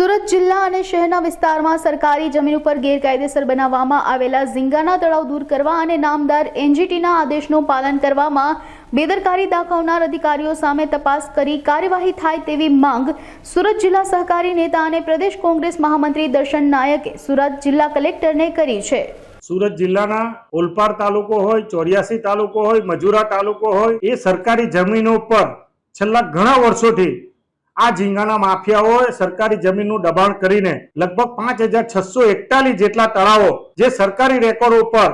સુરત જિલ્લા અને શહેરના વિસ્તારમાં સરકારી જમીન ઉપર ગેરકાયદેસર બનાવવામાં આવેલા ઝીંગાના તળાવ દૂર કરવા અને નામદાર એનજીટીના આદેશનું પાલન કરવામાં બેદરકારી દાખવનાર અધિકારીઓ સામે તપાસ કરી કાર્યવાહી થાય તેવી માંગ સુરત જિલ્લા સહકારી નેતા અને પ્રદેશ કોંગ્રેસ મહામંત્રી દર્શન નાયકે સુરત જિલ્લા કલેક્ટરને કરી છે. સુરત જિલ્લાના ઓલપાડ તાલુકો હોય, ચોર્યાસી તાલુકો હોય, મજુરા તાલુકો હોય, એ સરકારી જમીનો પર છેલ્લા ઘણા વર્ષોથી આ ઝીંગાના માફિયાઓએ સરકારી જમીનનું દબાણ કરીને લગભગ પાંચ હજાર છસો એકતાલીસ જેટલા તળાવો જે સરકારી રેકોર્ડ ઉપર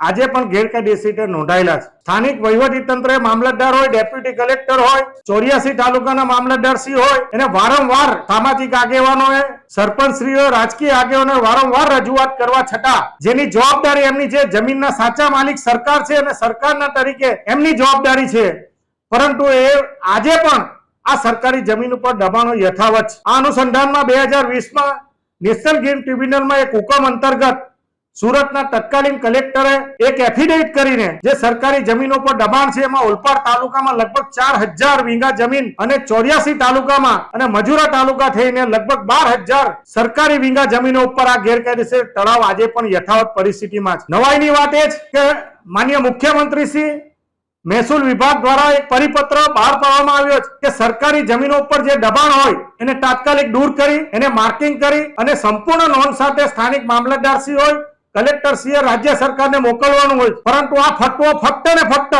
આજે પણ ગેરકાયદેસી રીતે નોંધાયેલા છે. સ્થાનિક વહીવટી તંત્રે મામલતદાર હોય, ડેપ્યુટી કલેક્ટર હોય, ચોર્યાસી તાલુકાના મામલતદાર શ્રી હોય એને વારંવાર સામાજિક આગેવાનોએ, સરપંચશ્રીઓ, રાજકીય આગેવાનો વારંવાર રજૂઆત કરવા છતાં જેની જવાબદારી એમની છે, જમીનના સાચા માલિક સરકાર છે અને સરકારના તરીકે એમની જવાબદારી છે. પરંતુ એ આજે પણ આ સરકારી જમીન ઉપર દબાણો યથાવત છે. આ અનુસંધાનમાં બે હજાર વીસમાં નેશનલ ગેમ ટ્રિબ્યુનલમાં એક હુકમ અંતર્ગત સુરતના તત્કાલીન કલેક્ટરે એક એફિડેવિટ કરીને જે સરકારી જમીનો પર દબાણ છે, એમાં ઓલપાડ તાલુકામાં લગભગ ચાર હજાર વીઘા જમીન અને ચોર્યાસી તાલુકામાં અને મજુરા તાલુકા થઈને લગભગ બાર હજાર સરકારી વીંગા જમીનો ઉપર આ ગેરકાયદેસર તળાવ આજે પણ યથાવત પરિસ્થિતિમાં છે. નવાઈની વાત એ છે કે માન્ય મુખ્યમંત્રી શ્રી મહેસૂલ વિભાગ દ્વારા એક પરિપત્ર બહાર પાડવામાં આવ્યો છે કે સરકારી જમીનો ઉપર જે દબાણ હોય, એને તાત્કાલિક દૂર કરી, એને માર્કિંગ કરી અને સંપૂર્ણ નોંધ સાથે સ્થાનિક મામલતદારશ્રી હોય કલેક્ટરશ્રીએ રાજ્ય સરકારને મોકલવાનું હોય પરંતુ આ ફટવો ફક્ત ને ફક્ત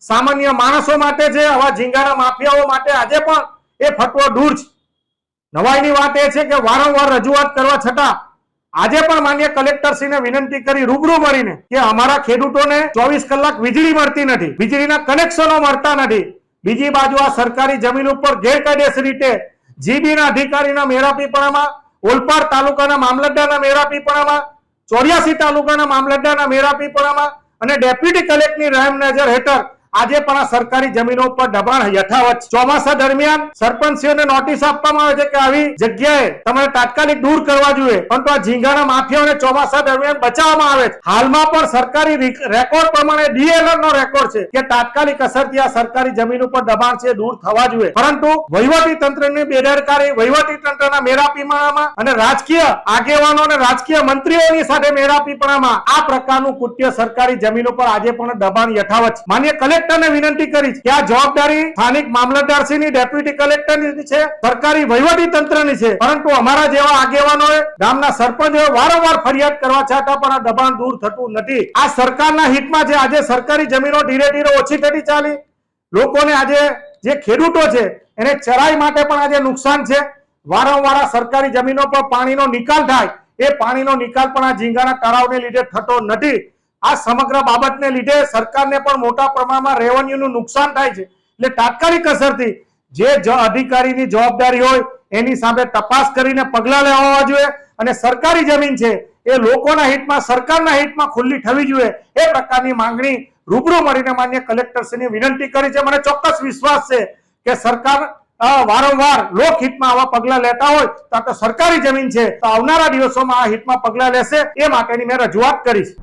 સામાન્ય માણસો માટે છે, આવા ઝીંગાના માફિયાઓ માટે આજે પણ એ ફટવો દૂર છે. નવાઈની વાત એ છે કે વારંવાર રજૂઆત કરવા છતાં આજે પણ માન્ય કલેક્ટરશ્રીને વિનંતી કરી રૂબરૂ મળીને કે અમારા ખેડૂતોને ચોવીસ કલાક વીજળી મળતી નથી, વીજળીના કનેક્શનો મળતા નથી. બીજી બાજુ આ સરકારી જમીન ઉપર ગેરકાયદેસર રીતે જીબીના અધિકારીના મેરાપીપણામાં ઓલપાડ તાલુકાના મામલતદારના મેરાપીપણામાં ચોર્યાસી તાલુકાના મામલતદારના મેરાપીપણામાં અને ડેપ્યુટી કલેક્ટરની રહેમ નજર હેઠળ આજે પણ આ સરકારી જમીનો ઉપર દબાણ યથાવત ચોમાસા દરમિયાન સરપંચીઓને નોટિસ આપવામાં આવે છે કે આવી જગ્યાએ તમારે તાત્કાલિક દૂર કરવા જોઈએ. પરંતુ આ ઝીંગાના માફિયાઓને ચોમાસા દરમિયાન બચાવવામાં આવે છે. હાલમાં પણ સરકારી રેકોર્ડ પ્રમાણે ડીએલઆર નો રેકોર્ડ છે કે તાત્કાલિક અસરથી આ સરકારી જમીન ઉપર દબાણ છે દૂર થવા જોઈએ. પરંતુ વહીવટી તંત્રની બેદરકારી, વહીવટી તંત્રના મેરાપીપણામાં અને રાજકીય આગેવાનો અને રાજકીય મંત્રીઓની સાથે મેરાપીપણામાં આ પ્રકારનું કૃત્ય સરકારી જમીન ઉપર આજે પણ દબાણ યથાવત માન્ય કલેક્ટરને વિનંતી કરી છે કે આ જવાબદારી સ્થાનિક મામલતદારશ્રીની, ડેપ્યુટી કલેક્ટરની છે, સરકારી વહીવટી તંત્રની છે. પરંતુ અમારા જેવા આગેવાનોએ ગામના સરપંચોએ વારંવાર ફરિયાદ કરવા છતાં પણ આ દબાણ દૂર થતું નથી. આ સરકારના હિતમાં છે. આજે સરકારી જમીનો ધીરે ધીરે ઓછી થતી ચાલી. લોકોને આજે જે ખેડૂતો છે, એને ચરાઈ માટે પણ આજે નુકસાન છે. વારંવાર સરકારી જમીનો પર પાણીનો નિકાલ થાય. એ પાણીનો નિકાલ પણ આ ઝીંગાના તળાવને લીધે થતો નથી. આ સમગ્ર બાબતને લીધે સરકારને પણ મોટા પ્રમાણમાં રેવન્યુનું નુકસાન થાય છે. એટલે તાત્કાલિક અસરથી જે અધિકારીની જવાબદારી હોય, એની સામે તપાસ કરીને પગલાં લેવા જોઈએ અને સરકારી જમીન છે, એ લોકોના હિતમાં, સરકારના હિતમાં ખુલ્લી થવી જોઈએ એ પ્રકારની માંગણી રૂબરૂ મળીને માન્ય કલેક્ટરશ્રીની વિનંતી કરી છે. મને ચોક્કસ વિશ્વાસ છે કે સરકાર વારંવાર લોકહિતમાં આવા પગલાં લેતા હોય, તો સરકારી જમીન છે, તો આવનારા દિવસોમાં આ હિતમાં પગલાં લેશે એ માટેની મેં રજૂઆત કરી છે